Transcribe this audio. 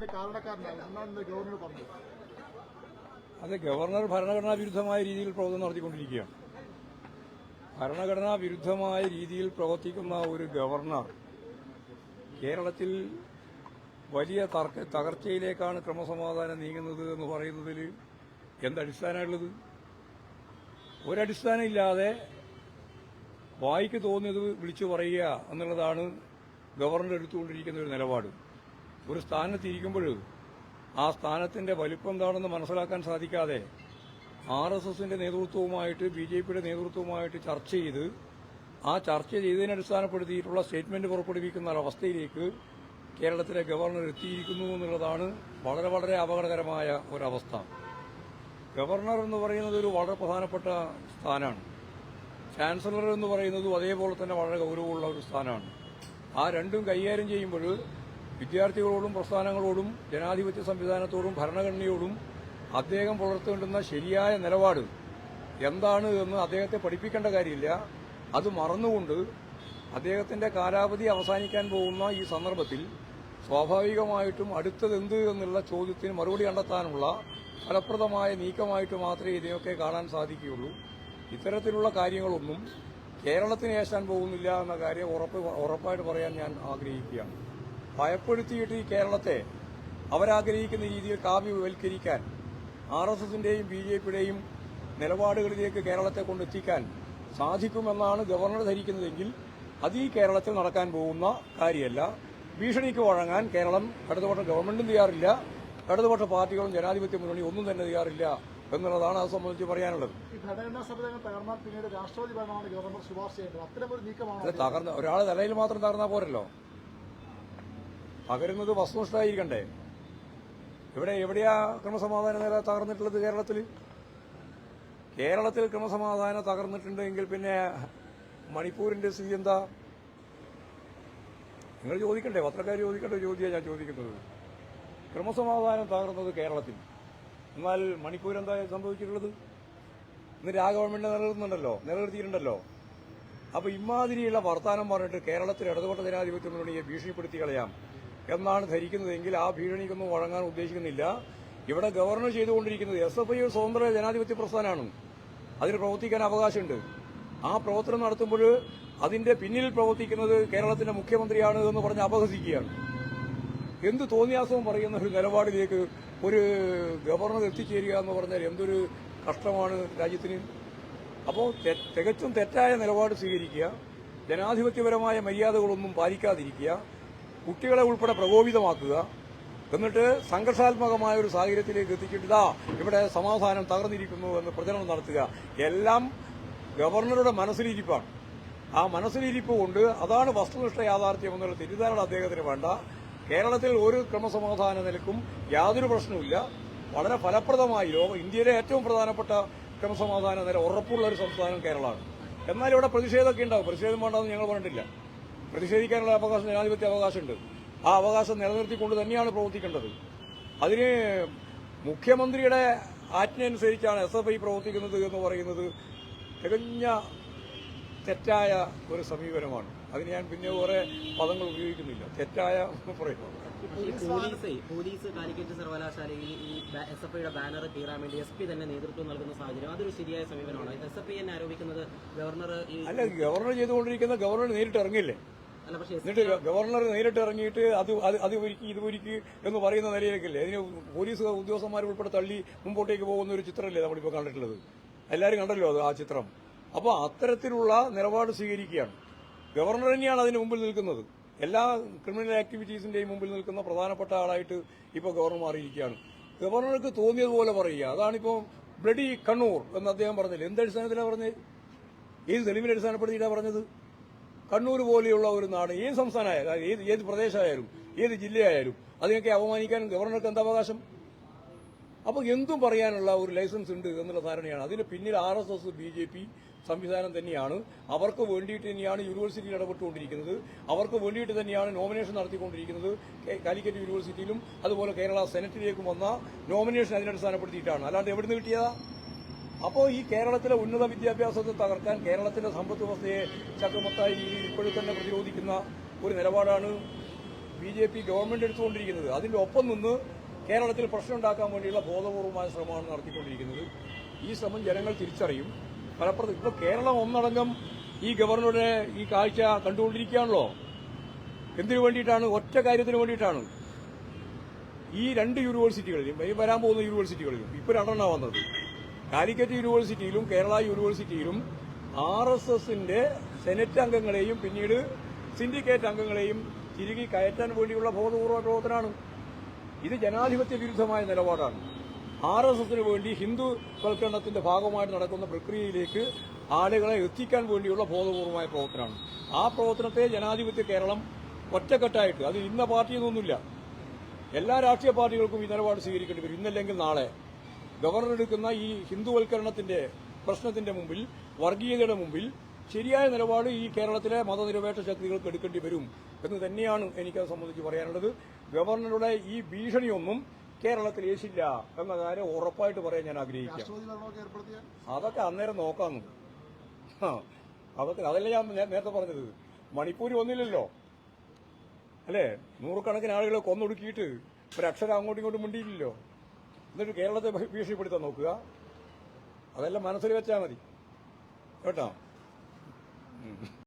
എന്നാണ് ഗവർണർ അത് ഗവർണർ ഭരണഘടനാ വിരുദ്ധമായ രീതിയിൽ പ്രവർത്തനം നടത്തിക്കൊണ്ടിരിക്കുകയാണ്. ഭരണഘടനാ വിരുദ്ധമായ രീതിയിൽ പ്രവർത്തിക്കുന്ന ഒരു ഗവർണർ കേരളത്തിൽ വലിയ തർക്ക തകർച്ചയിലേക്കാണ് ക്രമസമാധാനം നീങ്ങുന്നത് എന്ന് പറയുന്നതിൽ എന്തടിസ്ഥാനമുള്ളത് ഒരടിസ്ഥാനം ഇല്ലാതെ വായിക്ക് തോന്നിയത് വിളിച്ചു പറയുക എന്നുള്ളതാണ് ഗവർണർ എടുത്തുകൊണ്ടിരിക്കുന്ന ഒരു നിലപാട്. ഒരു സ്ഥാനത്ത് ഇരിക്കുമ്പോൾ ആ സ്ഥാനത്തിന്റെ വലിപ്പം എന്താണെന്ന് മനസ്സിലാക്കാൻ സാധിക്കാതെ ആർ എസ് എസിന്റെ നേതൃത്വവുമായിട്ട് ബി ജെ പിയുടെ നേതൃത്വവുമായിട്ട് ചർച്ച ചെയ്ത് ആ ചർച്ച ചെയ്തതിനെ അടിസ്ഥാനപ്പെടുത്തിയിട്ടുള്ള സ്റ്റേറ്റ്മെന്റ് പുറപ്പെടുവിക്കുന്ന ഒരവസ്ഥയിലേക്ക് കേരളത്തിലെ ഗവർണർ എത്തിയിരിക്കുന്നു എന്നുള്ളതാണ് വളരെ വളരെ അപകടകരമായ ഒരവസ്ഥ. ഗവർണർ എന്ന് പറയുന്നത് ഒരു വളരെ പ്രധാനപ്പെട്ട സ്ഥാനമാണ്. ചാൻസലർ എന്ന് പറയുന്നതും അതേപോലെ തന്നെ വളരെ ഗൗരവമുള്ള ഒരു സ്ഥാനമാണ്. ആ രണ്ടും കൈകാര്യം ചെയ്യുമ്പോൾ വിദ്യാർത്ഥികളോടും പ്രസ്ഥാനങ്ങളോടും ജനാധിപത്യ സംവിധാനത്തോടും ഭരണഘടനയോടും അദ്ദേഹം പുലർത്തേണ്ടുന്ന ശരിയായ നിലപാട് എന്താണ് എന്ന് അദ്ദേഹത്തെ പഠിപ്പിക്കേണ്ട കാര്യമില്ല. അത് മറന്നുകൊണ്ട് അദ്ദേഹത്തിന്റെ കാലാവധി അവസാനിക്കാൻ പോകുന്ന ഈ സന്ദർഭത്തിൽ സ്വാഭാവികമായിട്ടും അടുത്തതെന്ത് എന്നുള്ള ചോദ്യത്തിന് മറുപടി കണ്ടെത്താനുള്ള ഫലപ്രദമായ നീക്കമായിട്ട് മാത്രമേ ഇതിനൊക്കെ കാണാൻ സാധിക്കുകയുള്ളൂ. ഇത്തരത്തിലുള്ള കാര്യങ്ങളൊന്നും കേരളത്തിന് ഏശാൻ പോകുന്നില്ല എന്ന കാര്യം ഉറപ്പ് ഉറപ്പായിട്ട് പറയാൻ ഞാൻ ആഗ്രഹിക്കുകയാണ്. ഭയപ്പെടുത്തിയിട്ട് ഈ കേരളത്തെ അവരാഗ്രഹിക്കുന്ന രീതിയിൽ കാവ്യവൽക്കരിക്കാൻ ആർ എസ് എസിന്റെയും ബി ജെ പിയുടെയും നിലപാടുകളിലേക്ക് കേരളത്തെ കൊണ്ടെത്തിക്കാൻ സാധിക്കുമെന്നാണ് ഗവർണർ ധരിക്കുന്നതെങ്കിൽ അത് ഈ കേരളത്തിൽ നടക്കാൻ പോകുന്ന കാര്യമല്ല. ഭീഷണിക്ക് വഴങ്ങാൻ കേരളം ഇടതുപക്ഷ ഗവൺമെന്റും തയ്യാറില്ല. ഇടതുപക്ഷ പാർട്ടികളും ജനാധിപത്യ മുന്നണി ഒന്നും തന്നെ തയ്യാറില്ല എന്നുള്ളതാണ് അത് സംബന്ധിച്ച് പറയാനുള്ളത്. തകർന്ന ഒരാളെ തലയിൽ മാത്രം തകർന്നാൽ പോരല്ലോ. തകരുന്നത് വസ്തുനിഷ്ഠമായിരിക്കണ്ടേ? ഇവിടെ എവിടെയാ ക്രമസമാധാന നില തകർന്നിട്ടുള്ളത് കേരളത്തിൽ? കേരളത്തിൽ ക്രമസമാധാനം തകർന്നിട്ടുണ്ടെങ്കിൽ പിന്നെ മണിപ്പൂരിന്റെ സ്ഥിതി എന്താ? നിങ്ങൾ ചോദിക്കണ്ടേ? പത്രക്കാർ ചോദിക്കേണ്ട ചോദ്യമാണ് ഞാൻ ചോദിക്കുന്നത്. ക്രമസമാധാനം തകർന്നത് കേരളത്തിൽ. എന്നാൽ മണിപ്പൂർ എന്താ സംഭവിച്ചിട്ടുള്ളത്? ഇന്ന് രാ ഗവൺമെന്റ് നിലനിർത്തുന്നുണ്ടല്ലോ? നിലനിർത്തിയിട്ടുണ്ടല്ലോ? അപ്പൊ ഇമാതിരിയുള്ള വർത്താനം പറഞ്ഞിട്ട് കേരളത്തിൽ ഇടതുപക്ഷ ജനാധിപത്യം മുന്നണിയെ ഭീഷണിപ്പെടുത്തി കളയാം. എന്നാണ് ധരിക്കുന്നതെങ്കിൽ ആ ഭീഷണിക്കൊന്നും വഴങ്ങാൻ ഉദ്ദേശിക്കുന്നില്ല. ഇവിടെ ഗവർണർ ചെയ്തുകൊണ്ടിരിക്കുന്നത് എസ് എഫ് ഐ ഒരു സ്വതന്ത്ര ജനാധിപത്യ പ്രസ്ഥാനമാണ്. അതിന് പ്രവർത്തിക്കാൻ അവകാശമുണ്ട്. ആ പ്രവർത്തനം നടത്തുമ്പോൾ അതിന്റെ പിന്നിൽ പ്രവർത്തിക്കുന്നത് കേരളത്തിന്റെ മുഖ്യമന്ത്രിയാണ് എന്ന് പറഞ്ഞ് അപഹസിക്കുകയാണ്. എന്ത് തോന്നിയാസവും പറയുന്ന ഒരു നിലപാടിലേക്ക് ഒരു ഗവർണർ എത്തിച്ചേരുക എന്ന് പറഞ്ഞാൽ എന്തൊരു കഷ്ടമാണ് രാജ്യത്തിന്. അപ്പോൾ തികച്ചും തെറ്റായ നിലപാട് സ്വീകരിക്കുക. ജനാധിപത്യപരമായ മര്യാദകളൊന്നും പാലിക്കാതിരിക്കുക. കുട്ടികളെ ഉൾപ്പെടെ പ്രകോപിതമാക്കുക. എന്നിട്ട് സംഘർഷാത്മകമായ ഒരു സാഹചര്യത്തിലേക്ക് എത്തിച്ചിട്ട് ഇവിടെ സമാധാനം തകർന്നിരിക്കുന്നു എന്ന് പ്രചരണം നടത്തുക. എല്ലാം ഗവർണറുടെ മനസ്സിലിരിപ്പാണ്. ആ മനസ്സിലിരിപ്പ് കൊണ്ട് അതാണ് വസ്തുനിഷ്ഠ യാഥാർത്ഥ്യം എന്നുള്ള തെറ്റിദ്ധാരണ അദ്ദേഹത്തിന് വേണ്ട. കേരളത്തിൽ ഒരു ക്രമസമാധാന നിലക്കും യാതൊരു പ്രശ്നവുമില്ല. വളരെ ഫലപ്രദമായി ലോകം ഇന്ത്യയിലെ ഏറ്റവും പ്രധാനപ്പെട്ട ക്രമസമാധാന നില ഉറപ്പുള്ള ഒരു സംസ്ഥാനം കേരളമാണ്. എന്നാൽ ഇവിടെ പ്രതിഷേധമൊക്കെ ഉണ്ടാവും. പ്രതിഷേധം വേണ്ടെന്ന് ഞങ്ങൾ പറഞ്ഞിട്ടില്ല. പ്രതിഷേധിക്കാനുള്ള അവകാശം ജനാധിപത്യ അവകാശമുണ്ട്. ആ അവകാശം നിലനിർത്തിക്കൊണ്ട് തന്നെയാണ് പ്രവർത്തിക്കേണ്ടത്. അതിന് മുഖ്യമന്ത്രിയുടെ ആജ്ഞയനുസരിച്ചാണ് എസ് എഫ് ഐ പ്രവർത്തിക്കുന്നത് എന്ന് പറയുന്നത് തികഞ്ഞ തെറ്റായ ഒരു സമീപനമാണ്. അതിന് ഞാൻ പിന്നെ കുറെ പദങ്ങൾ ഉപയോഗിക്കുന്നില്ല. തെറ്റായ പോലീസ് കാലിക്കറ്റ് സർവകലാശാലയിൽ ഈ എസ് എഫ് ഐയുടെ ബാനർ തീരാൻ വേണ്ടി എസ് പി തന്നെ നേതൃത്വം നൽകുന്ന സാഹചര്യം അതൊരു ശരിയായ സമീപനമാണ്. എസ് എഫ് ഐ തന്നെ ആരോപിക്കുന്നത് ഗവർണർ അല്ല ഗവർണർ ചെയ്തുകൊണ്ടിരിക്കുന്ന ഗവർണർ നേരിട്ട് ഇറങ്ങില്ലേ എന്നിട്ട് ഗവർണർ നേരിട്ട് ഇറങ്ങിയിട്ട് അത് അത് ഒരുക്കി ഇത് ഒരുക്കി എന്ന് പറയുന്ന നിലയിലേക്കല്ലേ? അതിന് പോലീസ് ഉദ്യോഗസ്ഥന്മാർ ഉൾപ്പെടെ തള്ളി മുമ്പോട്ടേക്ക് പോകുന്ന ഒരു ചിത്രമല്ലേ നമ്മളിപ്പോൾ കണ്ടിട്ടുള്ളത്? എല്ലാവരും കണ്ടല്ലോ അത് ആ ചിത്രം. അപ്പോൾ അത്തരത്തിലുള്ള നിലപാട് സ്വീകരിക്കുകയാണ്. ഗവർണർ തന്നെയാണ് അതിന് മുമ്പിൽ നിൽക്കുന്നത്. എല്ലാ ക്രിമിനൽ ആക്ടിവിറ്റീസിന്റെയും മുമ്പിൽ നിൽക്കുന്ന പ്രധാനപ്പെട്ട ആളായിട്ട് ഇപ്പോൾ ഗവർണർ മാറിയിരിക്കുകയാണ്. ഗവർണർക്ക് തോന്നിയതുപോലെ പറയുക. അതാണിപ്പോൾ ബ്ലഡി കണ്ണൂർ എന്ന് അദ്ദേഹം പറഞ്ഞില്ല? എന്ത് അടിസ്ഥാനത്തിലാണ് പറഞ്ഞത് ഏത് തെളിവിനെ അടിസ്ഥാനപ്പെടുത്തിയിട്ടാണ് പറഞ്ഞത്? കണ്ണൂർ പോലെയുള്ള ഒരു നാട് ഏത് സംസ്ഥാനമായാലും ഏത് ഏത് പ്രദേശമായാലും ഏത് ജില്ലയായാലും അതിനൊക്കെ അപമാനിക്കാൻ ഗവർണർക്ക് എന്താ അവകാശം? അപ്പോൾ എന്തും പറയാനുള്ള ഒരു ലൈസൻസ് ഉണ്ട് എന്നുള്ള ധാരണയാണ്. അതിന് പിന്നിൽ R S S B J P സംവിധാനം തന്നെയാണ്. അവർക്ക് വേണ്ടിയിട്ട് തന്നെയാണ് യൂണിവേഴ്സിറ്റിയിൽ ഇടപെട്ടുകൊണ്ടിരിക്കുന്നത്. അവർക്ക് വേണ്ടിയിട്ട് തന്നെയാണ് നോമിനേഷൻ നടത്തിക്കൊണ്ടിരിക്കുന്നത്. കാലിക്കറ്റ് യൂണിവേഴ്സിറ്റിയിലും അതുപോലെ കേരള സെനറ്റിലേക്കും വന്ന നോമിനേഷൻ അതിനടിസ്ഥാനപ്പെടുത്തിയിട്ടാണ്. അല്ലാണ്ട് എവിടുന്ന് കിട്ടിയതാ? അപ്പോൾ ഈ കേരളത്തിലെ ഉന്നത വിദ്യാഭ്യാസത്തെ തകർക്കാൻ കേരളത്തിന്റെ സമ്പദ് വ്യവസ്ഥയെ ചക്രമത്തായ ഇപ്പോഴും തന്നെ പ്രതിരോധിക്കുന്ന ഒരു നിലപാടാണ് ബി ജെ പി ഗവൺമെന്റ് എടുത്തുകൊണ്ടിരിക്കുന്നത്. അതിന്റെ ഒപ്പം നിന്ന് കേരളത്തിൽ പ്രശ്നം ഉണ്ടാക്കാൻ വേണ്ടിയുള്ള ബോധപൂർവമായ ശ്രമമാണ് നടത്തിക്കൊണ്ടിരിക്കുന്നത്. ഈ ശ്രമം ജനങ്ങൾ തിരിച്ചറിയും. ഫലപ്രദം ഇപ്പോൾ കേരളം ഒന്നടങ്കം ഈ ഗവർണറുടെ ഈ കാഴ്ച കണ്ടുകൊണ്ടിരിക്കുകയാണല്ലോ. എന്തിനു വേണ്ടിയിട്ടാണ്? ഒറ്റ കാര്യത്തിന് വേണ്ടിയിട്ടാണ്. ഈ രണ്ട് യൂണിവേഴ്സിറ്റികളിലും വരാൻ പോകുന്ന യൂണിവേഴ്സിറ്റികളിലും ഇപ്പോൾ രണ്ടെണ്ണമാണ് വന്നത്. കാലിക്കറ്റ് യൂണിവേഴ്സിറ്റിയിലും കേരള യൂണിവേഴ്സിറ്റിയിലും ആർ എസ് എസിന്റെ സെനറ്റ് അംഗങ്ങളെയും പിന്നീട് സിൻഡിക്കേറ്റ് അംഗങ്ങളെയും തിരികെ കയറ്റാൻ വേണ്ടിയുള്ള ബോധപൂർവ പ്രവർത്തനമാണ്. ഇത് ജനാധിപത്യ വിരുദ്ധമായ നിലപാടാണ്. ആർ എസ് എസിന് വേണ്ടി ഹിന്ദുവൽക്കരണത്തിന്റെ ഭാഗമായിട്ട് നടക്കുന്ന പ്രക്രിയയിലേക്ക് ആളുകളെ എത്തിക്കാൻ വേണ്ടിയുള്ള ബോധപൂർവമായ പ്രവർത്തനമാണ്. ആ പ്രവർത്തനത്തെ ജനാധിപത്യ കേരളം ഒറ്റക്കെട്ടായിട്ട് അത് ഇന്ന പാർട്ടിയൊന്നുമില്ല എല്ലാ രാഷ്ട്രീയ പാർട്ടികൾക്കും ഈ നിലപാട് സ്വീകരിക്കേണ്ടി വരും. ഇന്നല്ലെങ്കിൽ നാളെ. ഗവർണർ എടുക്കുന്ന ഈ ഹിന്ദുവൽക്കരണത്തിന്റെ പ്രശ്നത്തിന്റെ മുമ്പിൽ വർഗീയതയുടെ മുമ്പിൽ ശരിയായ നിലപാട് ഈ കേരളത്തിലെ മതനിരപേക്ഷ ശക്തികൾക്ക് എടുക്കേണ്ടി വരും എന്ന് തന്നെയാണ് എനിക്കത് സംബന്ധിച്ച് പറയാനുള്ളത്. ഗവർണറുടെ ഈ ഭീഷണിയൊന്നും കേരളത്തിൽ ഏശില്ല എന്ന കാര്യം ഉറപ്പായിട്ട് പറയാൻ ഞാൻ ആഗ്രഹിക്കാം. അതൊക്കെ അന്നേരം നോക്കാം. അതൊക്കെ അതല്ലേ ഞാൻ നേരത്തെ പറഞ്ഞത്. മണിപ്പൂർ ഒന്നില്ലല്ലോ അല്ലേ? നൂറുകണക്കിന് ആളുകളെ കൊന്നൊടുക്കിയിട്ട് ഒരക്ഷരം അങ്ങോട്ടും ഇങ്ങോട്ടും മിണ്ടിയില്ലല്ലോ. എന്നിട്ട് കേരളത്തെ ഭീഷണിപ്പെടുത്താൻ നോക്കുക. അതെല്ലാം മനസ്സിൽ വെച്ചാൽ മതി. കേട്ടോ.